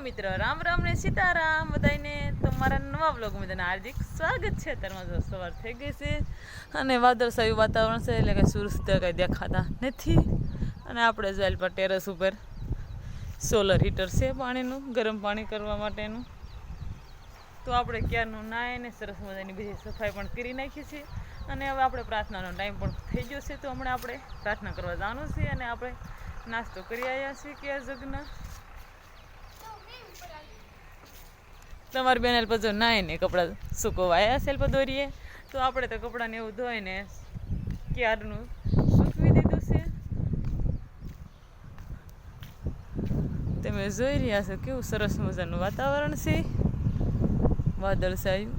મિત્ર. રામ રામ ને સીતારામ બધાને તમારા નવા બ્લોગમાં બધાને હાર્દિક સ્વાગત છે. જો સવાર થઈ ગઈ છે અને વાદળછાયું વાતાવરણ છે, એટલે કે સૂર્ય કંઈ દેખાતા નથી. અને આપણે જો પર ટેરેસ ઉપર સોલર હીટર છે પાણીનું, ગરમ પાણી કરવા માટેનું. તો આપણે ક્યારનું નાય ને સરસ મજાની બીજી સફાઈ પણ કરી નાખી છે. અને હવે આપણે પ્રાર્થનાનો ટાઈમ પણ થઈ ગયો છે. તો હમણાં આપણે પ્રાર્થના કરવા જવાનું છે અને આપણે નાસ્તો કરી આવ્યા છીએ કે જગના. તમારી બેન પર જો નાય ને કપડાં સુકવાયા છે અલ્પ દોરીએ. તો આપણે તો કપડાને એવું ધોઈને ક્યારનું સૂકવી દીધું છે. તમે જોઈ રહ્યા છો કેવું સરસ મજાનું વાતાવરણ છે. વાદળ સાયું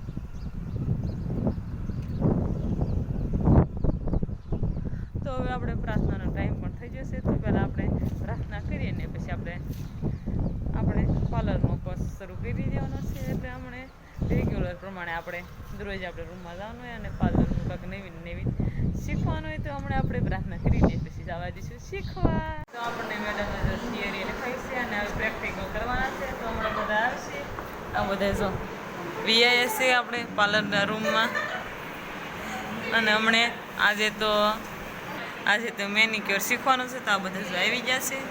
તો હવે આપણે પ્રાર્થનાનો ટાઈમ પણ થઈ જશે. તો પહેલાં આપણે પ્રાર્થના કરીએ ને પછી આપણે પાર્લરનો કોર્સ શરૂ કરી દેવાનો છે એટલે હમણે રેગ્યુલર પ્રમાણે આપણે દરરોજ આપણે રૂમમાં જવાનું હોય અને પાર્લરનું કંઈક નવી નવી શીખવાનું હોય તો હમણાં આપણે પ્રાર્થના કરી દઈએ પછી જવા દઈશું શીખવા. તો આપણને મેડમ થિયરી લખાઈ છે અને હવે પ્રેક્ટિકલ કરવાના છે. તો હમણાં બધા આવશે. આ બધા જો વીઆઈએસસી આપણે પાર્લરના રૂમમાં. અને હમણે આજે તો આજે તો મેનિક્યોર શીખવાનું છે તો આ બધા જો આવી ગયા છે.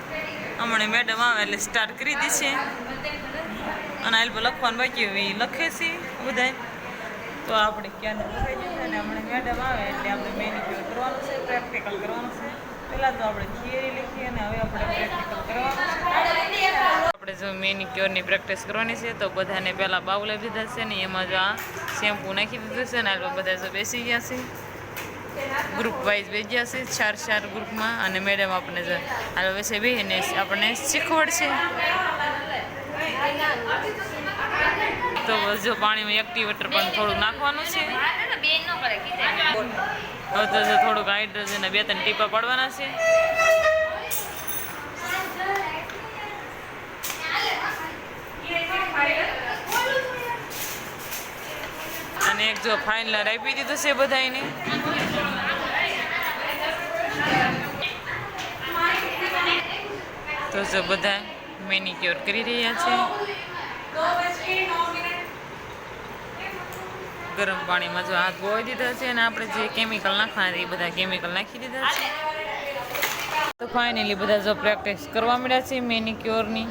હમણાં મેડમ આવે એટલે સ્ટાર્ટ કરી દીધી છે. અને આ લખવાનું બાકી લખે છે. બધાય. તો આપણે ક્યાં લખાઈ જશે અને હમણાં મેડમ આવે એટલે આપણે મેનિક્યોર કરવાનું છે પ્રેક્ટિકલ કરવાનું છે. પહેલાં તો આપણે થિયરી લખીએ અને હવે આપણે પ્રેક્ટિકલ કરવાનું આપણે જો મેનિક્યોરની પ્રેક્ટિસ કરવાની છે, તો બધાને પહેલાં બાઉ લઈ દીધા છે ને એમાં જો આ શેમ્પૂ નાખી દીધું છે ને આ બધા જો બેસી ગયા છે. ગ્રુપ વાઇઝ ગયા છે, ચાર ચાર ગ્રુપમાં અને મેડમ આપણે જો હાલ વિશે બેહીને આપણને શીખવાડશે. તો જો પાણીમાં એક્ટિવેટર પણ થોડું નાખવાનું છે. હવે તો જો થોડુંક હાઇડ્રોજન બે ત્રણ ટીપા પાડવાના છે. અને એક જો ફાઇનલર આપી દીધું છે બધાને તો જો બધા મેનિક્યોર કરી રહ્યા છે. ગરમ પાણીમાં જો હાથ ધોઈ દીધા છે અને આપણે જે કેમિકલ નાખવાના એ બધા કેમિકલ નાખી દીધા છે. તો ફાઇનલી બધા જો પ્રેક્ટિસ કરવા મળ્યા છે મેનિક્યોરની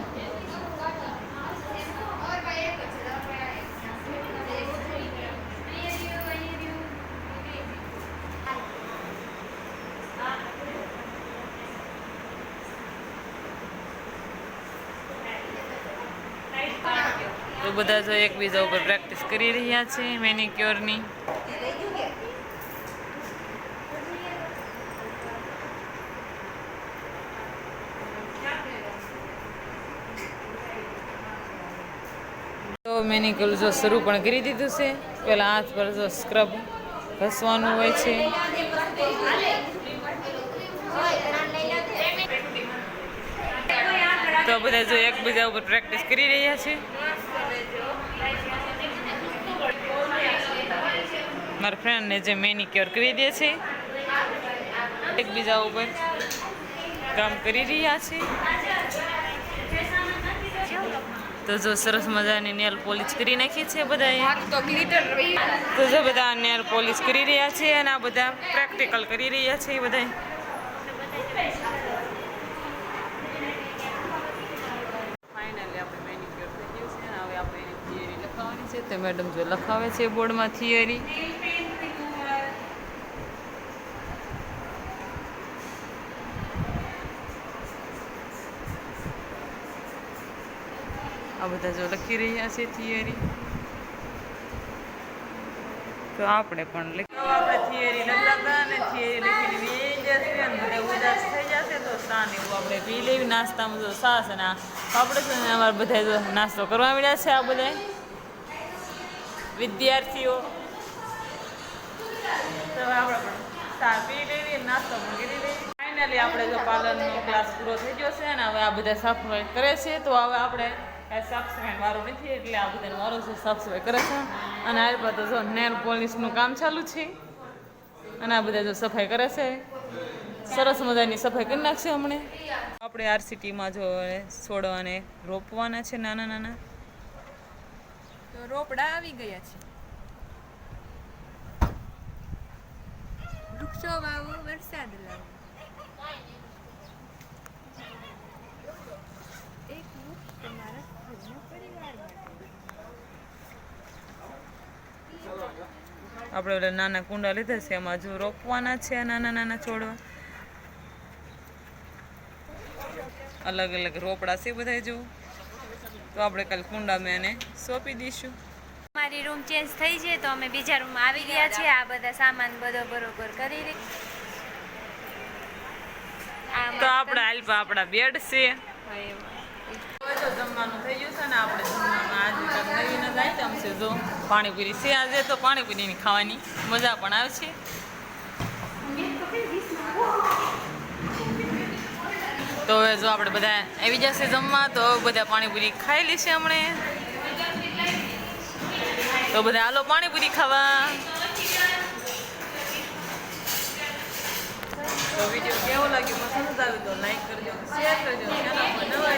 બધા જો એકબીજા ઉપર પ્રેક્ટિસ કરી રહ્યા છે મેનિક્યોરની. તો મેનિક્યોર જો શરૂ પણ કરી દીધું છે. પહેલાં હાથ પર જો સ્ક્રબ ઘસવાનું હોય છે. તો બધા જો એકબીજા ઉપર પ્રેક્ટિસ કરી રહ્યા છે. મારા ફ્રેન્ડને જે મેનિક્યોર કરી દે છે. એકબીજા ઉપર કામ કરી રહ્યા છે. તો જો સરસ મજાની નેલ પોલિશ કરી નાખી છે બધાએ. તો જો બધા નેલ પોલિશ કરી રહ્યા છે અને આ બધા પ્રેક્ટિકલ કરી રહ્યા છે એ બધા ફાઇનલી આપણે મેનિક્યોર થઈ ગયું છે અને હવે આપણે એની થિયરી છે તો મેડમ જો લખાવે છે બોર્ડમાં થિયરી. આ બધા જો લખી રહ્યા છે થિયરી. તો આપણે પણ લખી થિયરી લખતા જશે અને થઈ જશે તો સાન એવું આપણે પી લેવી. નાસ્તામાં જો સાસ અને આપણે અમારે બધા નાસ્તો કરવા મળ્યા છે આ બધા વિદ્યાર્થીઓ. તો આપણે પણ ચા પી લેવી, નાસ્તો ફાઇનલી આપણે જો પાર્લરનો ક્લાસ પૂરો થઈ ગયો છે અને હવે આ બધા સાફ સફાઈ કરે છે. તો હવે આપણે કાંઈ સાફ સફાઈ વારો નથી, એટલે આ બધાને વારો છે સાફ સફાઈ કરે છે. અને આ બધા જો પોલિશનું કામ ચાલુ છે. અને આ બધા જો સફાઈ કરે છે. સરસ મજાની સફાઈ કરી નાખશે હમણે. આપણે આરસીટીમાં જો છોડવાને, રોપવાના છે નાના નાના. તો રોપડા આવી ગયા છે. વૃક્ષો વાવો, વરસાદ લાવો. આપણે ઓલા નાના કુંડા લીધા છે, એમાં જો રોપવાના છે નાના નાના છોડવા. અલગ અલગ રોપડા છે બધા જો. તો આપણે કાલે કુંડામાં એને સોંપી દઈશું. મારી રૂમ ચેન્જ થઈ છે તો અમે બીજા રૂમમાં આવી ગયા છીએ. આ બધા સામાન બધો બરોબર કરી રહી તો આપણા હાલપા આપણા બેડ છે. જમવાનું થઈ ગયું છે ને આપણે જમવામાં આજે કંઈક નવીન જ આઈટમ છે જો. પાણીપુરી છે આજે તો પાણીપુરીની ખાવાની. મજા પણ આવશે તો હવે જો આપણે બધા આવી જશે જમવા, તો બધા પાણીપુરી ખાઈ લેશે હમણે. તો બધા હાલો પાણીપુરી ખાવા. તો વીડિયો કેવો લાગ્યો? મને સમજાવી દો લાઈક કરજો શેર કરજો ચેનલ પર નવા